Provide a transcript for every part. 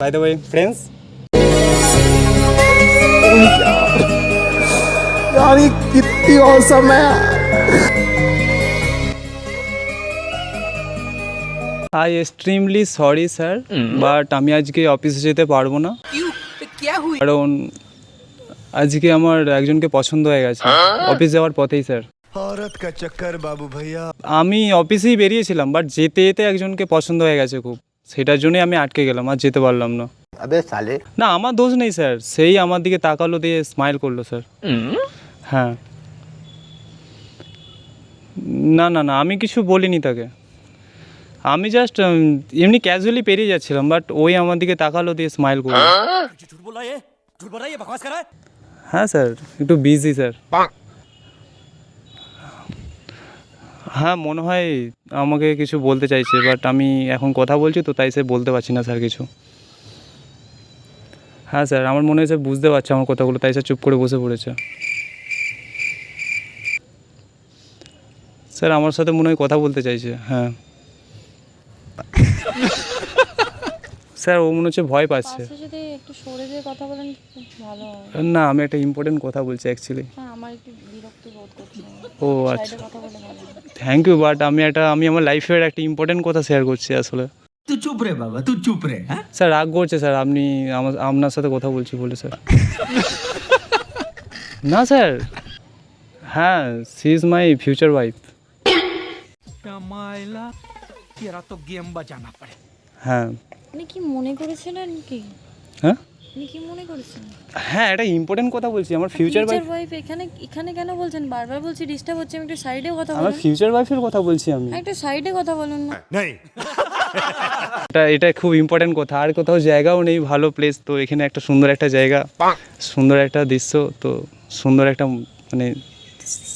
By the way, friends, यार ये कितनी औसम है यार I extremely sorry sir but আমি আজকে অফিসে যেতে পারবো না কারণ আজকে আমার একজনকে পছন্দ হয়ে গেছে অফিস যাওয়ার পথেই স্যার औरत का चक्कर बाबू भैया আমি অফিসেই বেরিয়েছিলাম বাট যেতে যেতে একজনকে পছন্দ হয়ে গেছে খুব সেটার জন্যই আমি আটকে গেলাম আর যেতে পারলাম না। না আমার দোষ নেই স্যার সেই আমার দিকে তাকালো দিয়ে স্মাইল করল স্যার। হ্যাঁ। না না না আমি কিছু বলিনি তাকে। আমি জাস্ট এমনি ক্যাজুয়ালি পেরিয়ে যাচ্ছিলাম বাট ওই আমার দিকে তাকালো দিয়ে স্মাইল করল। হ্যাঁ? হ্যাঁ? স্যার একটু বিজি স্যার। হ্যাঁ মনে হয় আমাকে কিছু বলতে চাইছে বাট আমি এখন কথা বলছি তো তাই সে বলতে পারছি না স্যার কিছু। হ্যাঁ স্যার আমার মনে হয় স্যার বুঝতে পারছে আমার কথাগুলো তাই স্যার চুপ করে বসে পড়েছে। স্যার আমার সাথে মনে হয় কথা বলতে চাইছে হ্যাঁ। স্যার ও মনে হচ্ছে ভয় পাচ্ছে। যদি একটু সরে দিয়ে কথা বলেন ভালো না আমি একটা ইম্পর্টেন্ট কথা বলছি অ্যাকচুয়ালি হ্যাঁ আমার একটু বিরক্ত বোধ করছি। ও আচ্ছা। কথা বলে ভালো। থ্যাংক ইউ বাট আমি একটা আমি আমার লাইফের একটা ইম্পর্টেন্ট কথা শেয়ার করছি আসলে। তুই চুপ রে বাবা তুই চুপ রে স্যার রাগ করছে স্যার আপনি আপনার সাথে কথা বলছি বলে স্যার না স্যার হ্যাঁ she is my future wife তো গেম বাজানা পড়ে। হ্যাঁ। আপনি কি মনে করেছিলেন কি? হ্যাঁ? আপনি কি মনে করেছেন? হ্যাঁ একটা ইম্পর্টেন্ট কথা বলছি। আমার ফিউচার ওয়াইফ এখানে এখানে কেন বলছেন? বারবার বলছি ডিস্টার্ব হচ্ছে আমি একটু সাইডে কথা আমার ফিউচার ওয়াইফের কথা বলছি আমি। একটু সাইডে কথা বলুন। না এটা এটা খুব ইম্পর্টেন্ট কথা। আর কোথাও জায়গাও নেই ভালো প্লেস তো এখানে একটা সুন্দর একটা জায়গা সুন্দর একটা দৃশ্য তো সুন্দর একটা মানে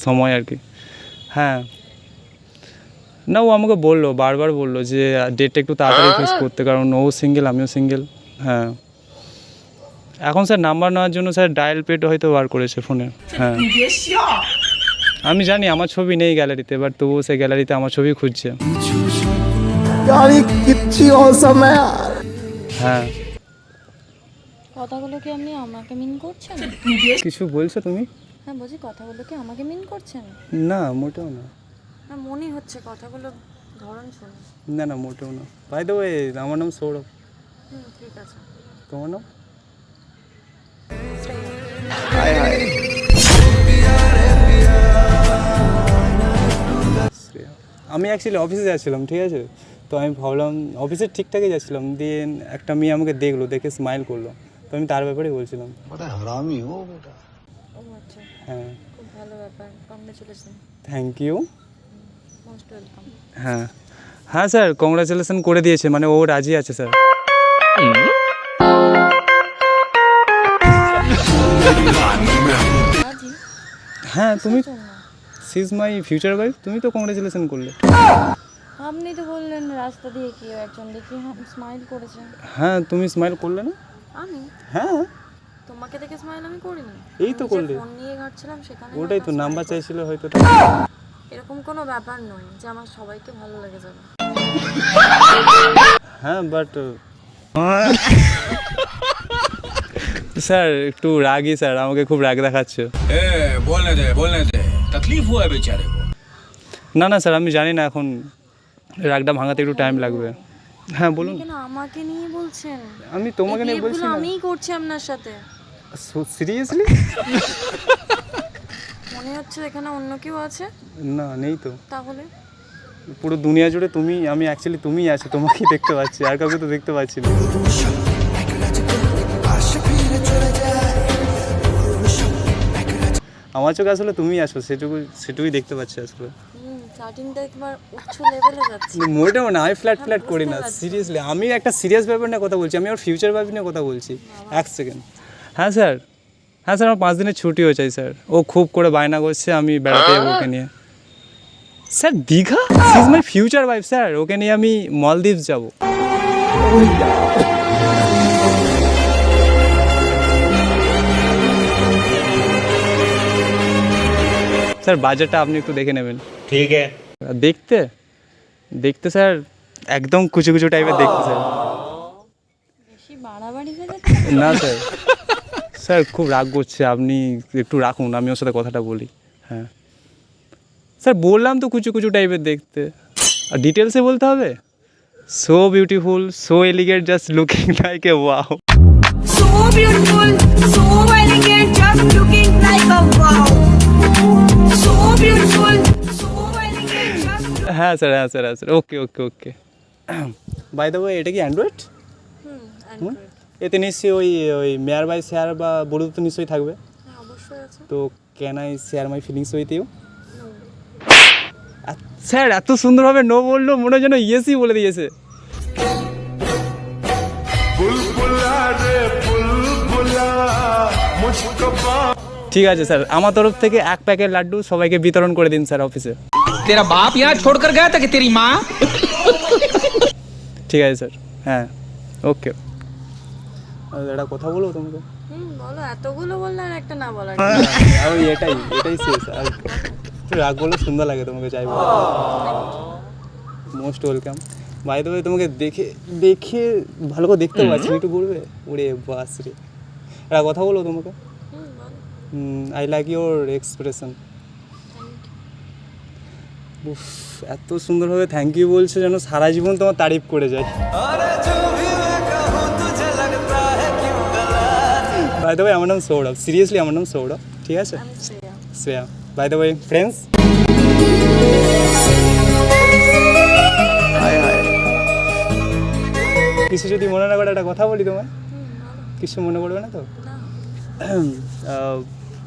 সময় আর কি। হ্যাঁ। না ও আমাকে বলল বারবার বলল যে ডেটটা একটু তাড়াতাড়ি ফিক্স করতে কারণ ও সিঙ্গেল আমিও সিঙ্গেল হ্যাঁ। এখন স্যার নাম্বার নেওয়ার জন্য স্যার ডায়াল পেড হয়তো বার করেছে ফোনে হ্যাঁ। আমি জানি আমার ছবি নেই গ্যালারিতে বাট তবুও সে গ্যালারিতে আমার ছবি খুঁজছে। হ্যাঁ। কথাগুলো কি আপনি আমাকে মিন করছেন? কিছু বলছো তুমি? হ্যাঁ বলছি কথাগুলো কি আমাকে মিন করছেন? না মোটেও না। না মনে হচ্ছে কথাগুলো ধরন শুনে। না না মোটেও না। বাই দ্য ওয়ে আমার নাম সৌরভ। হুম ঠিক আছে। তোমার নাম? আমি অ্যাকচুয়ালি অফিসে যাচ্ছিলাম ঠিক আছে? তো আমি ভাবলাম অফিসে ঠিকঠাকই যাচ্ছিলাম। দিয়ে একটা মেয়ে আমাকে দেখল দেখে স্মাইল করল। তো আমি তার ব্যাপারে বলছিলাম। হ্যাঁ। থ্যাংক ইউ হ্যাঁ। হ্যাঁ স্যার কংগ্রাচুলেশন করে দিয়েছে মানে ও রাজি আছে স্যার হ্যাঁ তুমি সিজ মাই ফিউচার ওয়াইফ তুমি তো কংগ্রেচুলেশন করলে। আপনি তো বললেন রাস্তা দিয়ে কেউ একজন দেখি হ্যাঁ, স্মাইল করেছে। হ্যাঁ তুমি স্মাইল করলে না? আমি? হ্যাঁ। তোমাকে দেখে স্মাইল আমি করিনি। এই তো করলে। ফোন নিয়ে ঘাটছিলাম সেখানে ওটাই তো নাম্বার চাইছিল হয়তো। এরকম কোনো ব্যাপার নয় যে আমার সবাইকে ভালো লেগে যাবে। হ্যাঁ বাট uh, স্যার একটু রাগি স্যার আমাকে খুব রাগ দেখাচ্ছে। এ বলনে দে বলনে দে। तकलीफ हुआ है बेचारे को না না স্যার আমি জানি না এখন রাগটা ভাঙাতে একটু টাইম লাগবে হ্যাঁ বলুন কেন আমাকে নিয়ে বলছেন আমি তোমাকে নিয়ে এই বলছি বিহেভগুলো না আমিই করছি আপনার সাথে সিরিয়াসলি মনে হচ্ছে এখানে অন্য কেউ আছে না নেই তো তাহলে পুরো দুনিয়া জুড়ে তুমি আমি অ্যাকচুয়ালি তুমিই আছো তোমাকেই দেখতে পাচ্ছি আর কাউকে তো দেখতে পাচ্ছি না আমার চোখে আসলে তুমি আছো সেটুকু সেটুকুই দেখতে পাচ্ছি আসলে। হুম স্টার্টিংটা একবার উচ্চ লেভেলে যাচ্ছে। মোটেও না আমি ফ্ল্যাট ফ্ল্যাট করি না সিরিয়াসলি আমি একটা সিরিয়াস ব্যাপার নিয়ে কথা বলছি আমি আমার ফিউচার ব্যাপার নিয়ে কথা বলছি। এক সেকেন্ড হ্যাঁ স্যার হ্যাঁ স্যার আমার পাঁচ দিনের ছুটিও চাই স্যার ও খুব করে বায়না করছে আমি বেড়াতে যাব ওকে নিয়ে। Sir Digha? Is my future wife sir ওকে নিয়ে আমি মলদ্বীপ যাব। স্যার বাজারটা আপনি একটু দেখে নেবেন। ঠিক আছে। দেখতে? দেখতে স্যার একদম কুচু কুচু টাইপের দেখতে স্যার। না স্যার। স্যার খুব রাগ করছে আপনি একটু রাখুন আমি ওর সাথে কথাটা বলি। হ্যাঁ। স্যার বললাম তো কুচু কুচু টাইপের দেখতে। আর ডিটেলসে বলতে হবে? So beautiful so elegant just looking like a wow just looking like a wow হ্যাঁ স্যার হ্যাঁ স্যার হ্যাঁ sir okay okay okay by the way এটা কি অ্যান্ড্রয়েড এতে নিশ্চয়ই ওই ওই মেয়ার বাই শেয়ার বা বলুত তো নিশ্চয়ই থাকবে। তো can I share my feelings with you sir এত সুন্দরভাবে নো বলল মনে হয় যেন ইয়েসই বলে দিয়েছে। ঠিক আছে স্যার। আমার তরফ থেকে এক প্যাকেট লাড্ডু সবাইকে বিতরণ করে দিন স্যার অফিসে। তেরা বাপ ইয়া ছোড় কর গয়া তাকে তেরি মা ঠিক আছে স্যার। হ্যাঁ। ওকে এটা কথা বলব তোমাকে? বলো এতগুলো বললে আর একটা না বলার। হ্যাঁ, আমি এটাই এটাই শেষ। আর রাগ বলে সুন্দর লাগে তোমাকে চাইব মোস্ট ওয়েলকাম বাই দ্য তোমাকে দেখে দেখে ভালো করে দেখতে পাচ্ছি একটু বলবে ওরে বাস রে। একটা কথা বলো তোমাকে? আই লাইক ইউর এক্সপ্রেশন উফ এত সুন্দরভাবে থ্যাংক ইউ বলছো যেন সারা জীবন তোমার তারিফ করে যায়। বাই দ্য ওয়ে আমার নাম সৌরভ। সিরিয়াসলি আমার নাম সৌরভ। ঠিক আছে? Shreya. Shreya. By the way friends কিছু যদি মনে না করে একটা কথা বলি তোমায়? কিছু মনে করবে না তো?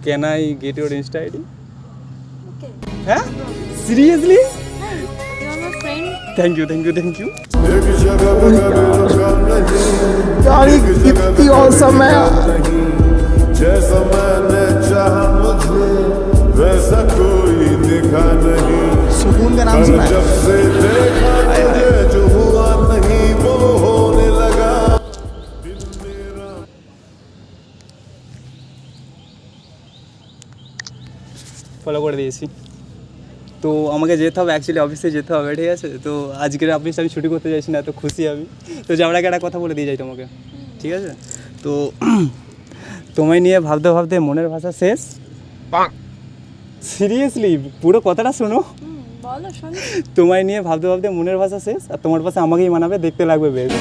can I get your insta ID okay হ্যাঁ seriously you are my friend thank you thank you thank you एक जगह पे कभी रुका नहीं यार ये कितनी औसम है यार जैसा मैंने चाहा मुझे वैसा कोई दिखा नहीं सुकून का नाम पर सुना है তো আমাকে যেতে হবে অ্যাকচুয়ালি অফিসে যেতে হবে ঠিক আছে? তো আজকের অফিস আমি ছুটি করতে চাইছি না এত খুশি আমি। তো যাওয়ার আগে একটা কথা বলে দিয়ে যাই তোমাকে ঠিক আছে? তো তোমায় নিয়ে ভাবতে ভাবতে মনের ভাষা শেষ? সিরিয়াসলি পুরো কথাটা শোনো। হুম বলো শুনি। তোমায় নিয়ে ভাবতে ভাবতে মনের ভাষা শেষ আর তোমার পাশে আমাকেই মানাবে দেখতে লাগবে বেশ।